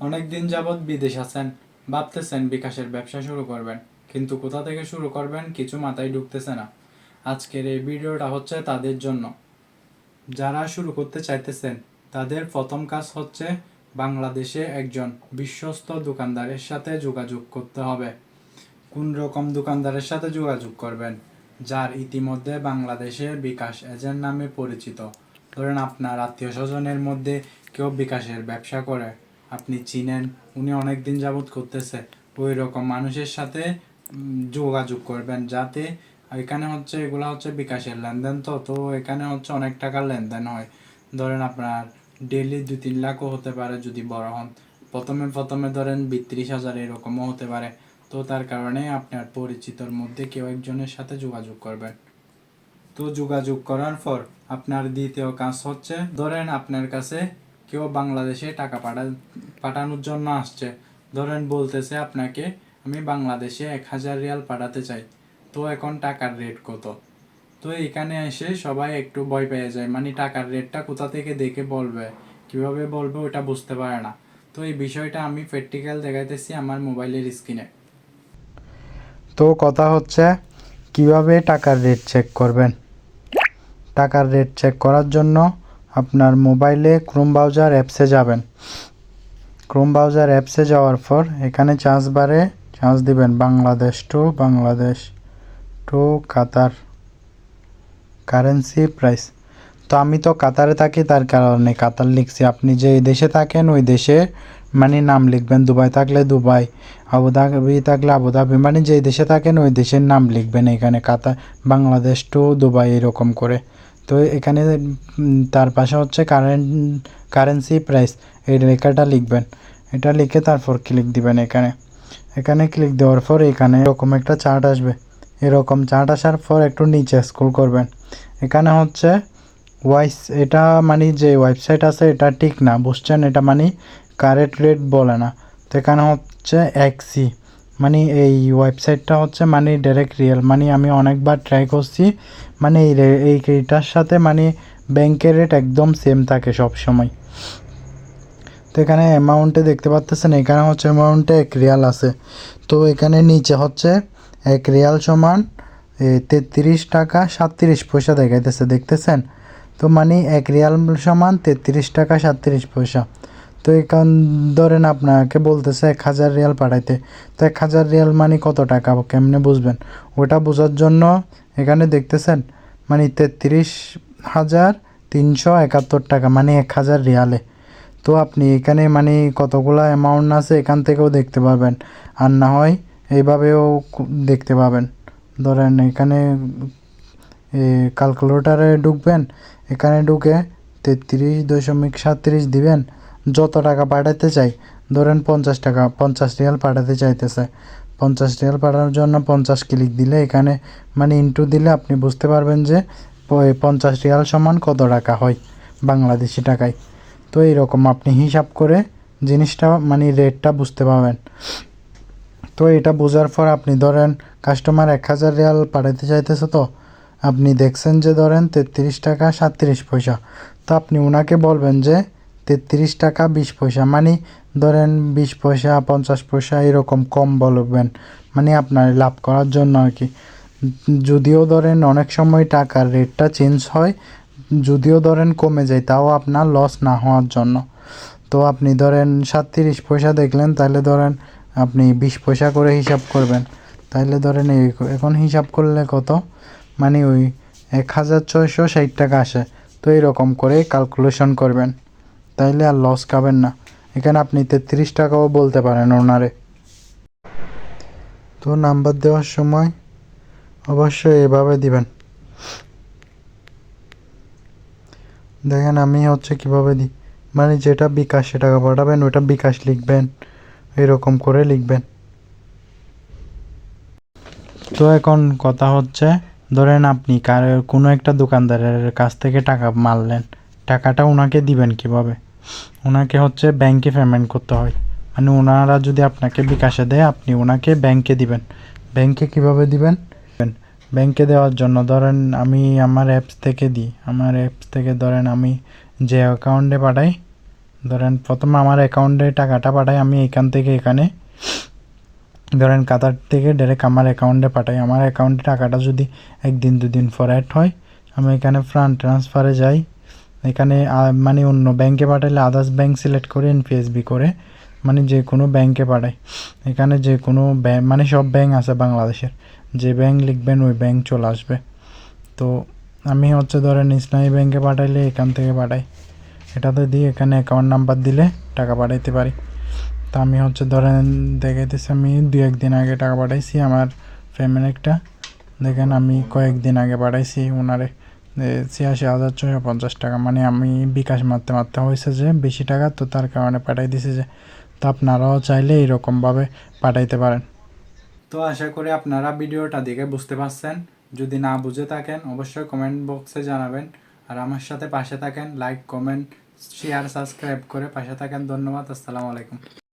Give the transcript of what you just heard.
অনেক দিন যাবৎ বিদেশ আছেন, ভাবতেছেন বিকাশের ব্যবসা শুরু করবেন, কিন্তু কোথা থেকে শুরু করবেন কিছু মাথায় ঢুকতেছে না। আজকের এই ভিডিওটা হচ্ছে তাদের জন্য। যারা শুরু করতে চাইতেছেন, তাদের প্রথম কাজ হচ্ছে বাংলাদেশে একজন বিশ্বস্ত দোকানদারের সাথে যোগাযোগ করতে হবে। কোন রকম দোকানদারের সাথে যোগাযোগ করবেন? যার ইতিমধ্যে বাংলাদেশে বিকাশ এজেন্ট নামে পরিচিত। ধরেন আপনার আত্মীয় স্বজনের মধ্যে কেউ বিকাশের ব্যবসা করে। আপনি চিনেন, উনি অনেক দিন যাবৎ করতেছে। ওই রকম মানুষের সাথে যোগাযোগ করবেন যাতে এখানে হচ্ছে, এগুলা হচ্ছে বিকাশের লেনদেন তো তো এখানে হচ্ছে অনেক টাকার লেনদেন হয়। ধরেন আপনার ডেলি দু তিন লাখও হতে পারে যদি বড় হন। প্রথমে প্রথমে ধরেন বিত্রিশ হাজার এরকমও হতে পারে। তো তার কারণে আপনার পরিচিতর মধ্যে কেউ একজনের সাথে যোগাযোগ করবেন। তো যোগাযোগ করার পর আপনার দ্বিতীয় কাজ হচ্ছে, ধরেন আপনার কাছে কেউ বাংলাদেশে টাকা পাঠা, পাঠানোর জন্য আসছে। ধরেন বলতেছে আপনাকে, আমি বাংলাদেশে এক হাজার রিয়াল পাঠাতে চাই। তো এখন টাকার রেট কত? তো এখানে এসে সবাই একটু ভয় পেয়ে যায় মানে টাকার রেটটা কোথা থেকে দেখে বলবে? কীভাবে বলবে ওটা বুঝতে পারে না। তো এই বিষয়টা আমি প্র্যাকটিক্যাল দেখাইতেছি আমার মোবাইলের স্ক্রিনে তো কথা হচ্ছে, কীভাবে টাকার রেট চেক করবেন? টাকার রেট চেক করার জন্য আপনার মোবাইলে ক্রোম ব্রাউজার অ্যাপসে যাবেন। ক্রোম ব্রাউজার অ্যাপসে যাওয়ার পর এখানে চার্জ বারে চার্জ দিবেন Bangladesh to Bangladesh to Qatar currency price তো আমি তো কাতারে থাকি, তার কারণে কাতার লিখছি। আপনি যে দেশে থাকেন, ওই দেশে মানে নাম লিখবেন। দুবাই থাকলে দুবাই আবুধাবি থাকলে আবুধাবি মানে যে দেশে থাকেন, ওই দেশের নাম লিখবেন এখানে কাতার, বাংলাদেশ টু দুবাই এরকম করে। তো এখানে তার পাশে হচ্ছে কারেন্ট কারেন্সি প্রাইস এই লেখাটা লিখবেন। এটা লিখে তারপর ক্লিক দিবেন এখানে। এখানে ক্লিক দেওয়ার পর এখানে এরকম একটা চার্ট আসবে। এরকম চার্ট আসার পর একটু নিচে স্ক্রল করবেন। এখানে হচ্ছে ওয়াইস এটা মানে যে ওয়েবসাইট আছে, এটা ঠিক না, বুঝছেন? এটা মানে কারেন্ট রেট বলে না। তো এখানে হচ্ছে এক্সি মানে এই ওয়েবসাইটটা হচ্ছে মানে ডাইরেক্ট রিয়েল মানে আমি অনেকবার ট্রাই করছি মানে এই এই এইটার সাথে মানে ব্যাংকের রেট একদম সেম থাকে সব সময় তো এখানে অ্যামাউন্টে দেখতে পাচ্তেছেন এখানে হচ্ছে অ্যামাউন্টে এক রিয়াল আছে। তো এখানে নিচে হচ্ছে এক রিয়াল সমান তেত্রিশ টাকা সাতত্রিশ পয়সা দেখাইতেছে, দেখতেছেন? তো মানে এক রিয়াল সমান তেত্রিশ টাকা সাতত্রিশ পয়সা। তো এখান ধরেন আপনাকে বলতেছে এক হাজার রিয়াল পাঠাইতে। তো এক হাজার রিয়াল মানে কত টাকা? কেমনে বুঝবেন? ওটা বোঝার জন্য এখানে দেখতেছেন মানে তেত্রিশ হাজার তিনশো একাত্তর টাকা মানে এক হাজার রিয়ালে। তো আপনি এখানে মানে কতগুলো অ্যামাউন্ট আছে এখান থেকেও দেখতে পাবেন আর না হয় এইভাবেও দেখতে পাবেন। ধরেন এখানে ক্যালকুলেটারে ঢুকবেন, এখানে ঢুকে তেত্রিশ দশমিক সাতত্রিশ দিবেন। যত টাকা পাঠাতে চাই, ধরেন পঞ্চাশ টাকা, পঞ্চাশ রিয়াল পাঠাতে চাইতেছে। পঞ্চাশ রিয়াল পাঠানোর জন্য পঞ্চাশ ক্লিক দিলে এখানে মানে ইন্টু দিলে আপনি বুঝতে পারবেন যে পঞ্চাশ রিয়াল সমান কত টাকা হয় বাংলাদেশি টাকায়। তো এইরকম আপনি হিসাব করে জিনিসটা মানে রেটটা বুঝতে পারবেন। তো এটা বোঝার পর আপনি ধরেন কাস্টমার এক হাজার রিয়াল পাঠাতে চাইতেছে তো, আপনি দেখছেন যে ধরেন তেত্রিশ টাকা সাতত্রিশ পয়সা। তো আপনি ওনাকে বলবেন যে তেত্রিশ টাকা বিশ পয়সা। মানে ধরেন বিশ পয়সা, পঞ্চাশ পয়সা এরকম কম বলবেন। মানে আপনার লাভ করার জন্য আর কি। যদিও ধরেন অনেক সময় টাকার রেটটা চেঞ্জ হয়, যদিও ধরেন কমে যায়, তাও আপনার লস না হওয়ার জন্য। তো আপনি ধরেন সাতত্রিশ পয়সা দেখলেন, তাহলে ধরেন আপনি বিশ পয়সা করে হিসাব করবেন। তাহলে ধরেন এই এখন হিসাব করলে কত? মানে ওই এক হাজার ছয়শো ষাট টাকা আসে। তো এরকম করে ক্যালকুলেশন করবেন। তাইলে আর লস খাবেন না। এখানে আপনি তেত্রিশ টাকাও বলতে পারেন ওনারে। তো নাম্বার দেওয়ার সময় অবশ্যই এভাবে দিবেন। দেখেন আমি হচ্ছে কীভাবে দিই। মানে যেটা বিকাশে টাকা পাঠাবেন, ওটা বিকাশ লিখবেন। এরকম করে লিখবেন। তো এখন কথা হচ্ছে, ধরেন আপনি কার কোনো একটা দোকানদারের কাছ থেকে টাকা মারলেন। টাকাটা ওনাকে দিবেন কীভাবে? ওনাকে হচ্ছে ব্যাংকে পেমেন্ট করতে হয়। মানে ওনারা যদি আপনাকে বিকাশে দেয়, আপনি ওনাকে ব্যাংকে দিবেন। ব্যাংকে কীভাবে দিবেন? ব্যাংকে দেওয়ার জন্য ধরেন আমি আমার অ্যাপস থেকে দিই। আমার অ্যাপস থেকে ধরেন আমি যে অ্যাকাউন্টে পাঠাই, ধরেন প্রথমে আমার অ্যাকাউন্টে টাকাটা পাঠাই, আমি এখান থেকে এখানে, ধরেন কাতার থেকে ডাইরেক্ট আমার অ্যাকাউন্টে পাঠাই। আমার অ্যাকাউন্টে টাকাটা যদি একদিন, দুদিন পর অ্যাড হয়, আমি এখানে ফান্ড ট্রান্সফারে যাই। এখানে মানে অন্য ব্যাংকে পাঠালে আদার্স ব্যাংক সিলেক্ট করে এনপিএসবি করে মানে যে কোনো ব্যাংকে পাঠাই এখানে যে কোনো ব্যাংক মানে সব ব্যাংক আছে বাংলাদেশের। যে ব্যাংক লিখবেন, ওই ব্যাংক চলে আসবে। তো আমি হচ্ছে ধরেন ইসলামী ব্যাংকে পাঠাইলে এখান থেকে পাঠাই। এটাতে দিয়ে এখানে অ্যাকাউন্ট নাম্বার দিলে টাকা পাঠাইতে পারি। তা আমি হচ্ছে ধরেন দেখাইতেছি, আমি দু একদিন আগে টাকা পাঠাইছি আমার পেমেন্ট একটা। দেখেন আমি কয়েকদিন আগে পাঠাইছি ওনারে। ছিয়াশি হাজার ছশো পঞ্চাশ টাকা। মানে আমি বিকাশ মারতে মারতে হয়েছে যে বেশি টাকা, তো তার কারণে পাঠাই দিছি যে, তো আপনারাও চাইলে এরকমভাবে পাঠাইতে পারেন। তো আশা করি আপনারা ভিডিওটা দেখে বুঝতে পারছেন। যদি না বুঝে থাকেন, অবশ্যই কমেন্ট বক্সে জানাবেন। আর আমার সাথে পাশে থাকেন লাইক কমেন্ট শেয়ার সাবস্ক্রাইব করে পাশে থাকেন। ধন্যবাদ, আসসালামু আলাইকুম।